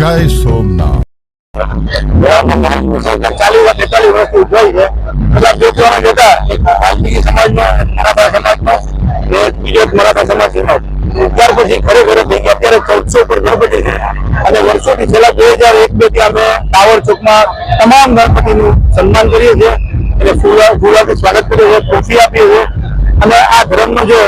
જય સોમનાથ. છે બીજો સમાજ ત્યાર પછી ગયા અત્યારે ચૌદસો છે અને વર્ષોથી છેલ્લા બે હજાર એક બેથી અમે ટાવર ચોકમાં તમામ ગણપતિનું સન્માન કરીએ છીએ અને ફૂલા ફૂલાથી સ્વાગત કરીએ છીએ ટ્રોફી આપીએ છીએ અને આ ધર્મનો જે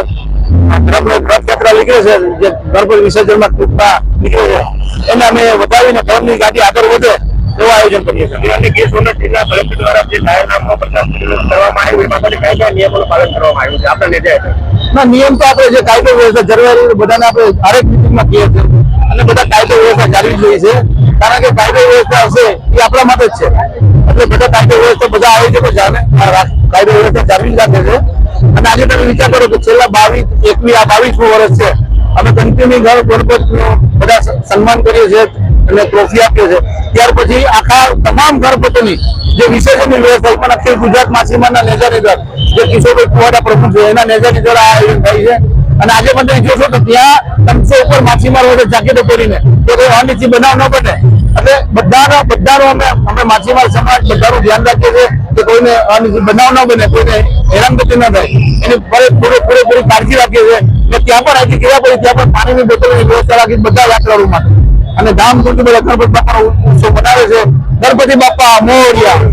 ધર્મનો રથયાત્રા નીકળે છે જે ગણપતિ વિસર્જનમાં ટૂંકમાં નીકળે છે. એને અમે વધાવીને ધર્મની ગાડી આગળ વધે એવું આયોજન કરીએ છીએ. અને સોમનાથ જિલ્લા કલેક્ટર દ્વારા જે જાહેરનામું પ્રચાર કરવામાં આવ્યું એમાં કયા કયા નિયમોનું પાલન કરવામાં આવ્યું છે. આપણે નેજા ના નિયમ તો આપણે જે કાયદો વ્યવસ્થા જળવાઈ બધાને આપણે હરેક મિટિંગમાં કહીએ છીએ. અને બધા કાયદો વ્યવસ્થા જાળવી જોઈએ છે. કારણ કે કાયદો વ્યવસ્થા હશે એ આપણા માટે જ છે. એટલે બધા કાયદો વ્યવસ્થા બધા આયોજકો જાણે. કાયદો વ્યવસ્થા જાળવી રાખે છે. અને આજે તમે વિચાર કરો કે છેલ્લા બાવીસ એકવી આ બાવીસમું વર્ષ છે. અમે કન્ટિન્યુ ઘર ગણપતિનું બધા સન્માન કરીએ છીએ અને ટ્રોફી આપીએ છીએ ત્યાર પછી આખા તમામ ગણપતિની જે વિશેષની વ્યવસ્થા પણ અખિલ ગુજરાત માછીમારના નેજા નિધર જે કિશોરભાઈ કુવાડા પ્રમુખ છે, એના નેજા નિધર આ આયોજન થાય છે. અને આજે પણ તમે જોશો તો ત્યાં ત્રણસો ઉપર માછીમાર હોય છે, જાકેટો પહેરીને. તો કોઈ અનિચ્છી બનાવ ન બને. એટલે બધાના, બધાનો અમે અમે માછીમાર સમાજ બધાનું ધ્યાન રાખીએ છીએ કે કોઈને અનિચ્છી બનાવ ન બને, કોઈને હેરાનગતિ ન થાય. એની પૂરે પૂરે પૂરેપૂરી કાળજી રાખીએ છીએ. ત્યાં પણ અહીંથી ગયા પછી ત્યાં પણ પાણીની બોટલોની વ્યવસ્થા રાખી બધા યાત્રાળુ માટે અને ધામધૂમથી બધા ગણપતિ બાપાનો ઉત્સવ બનાવે છે. ગણપતિ બાપા, મોર્યા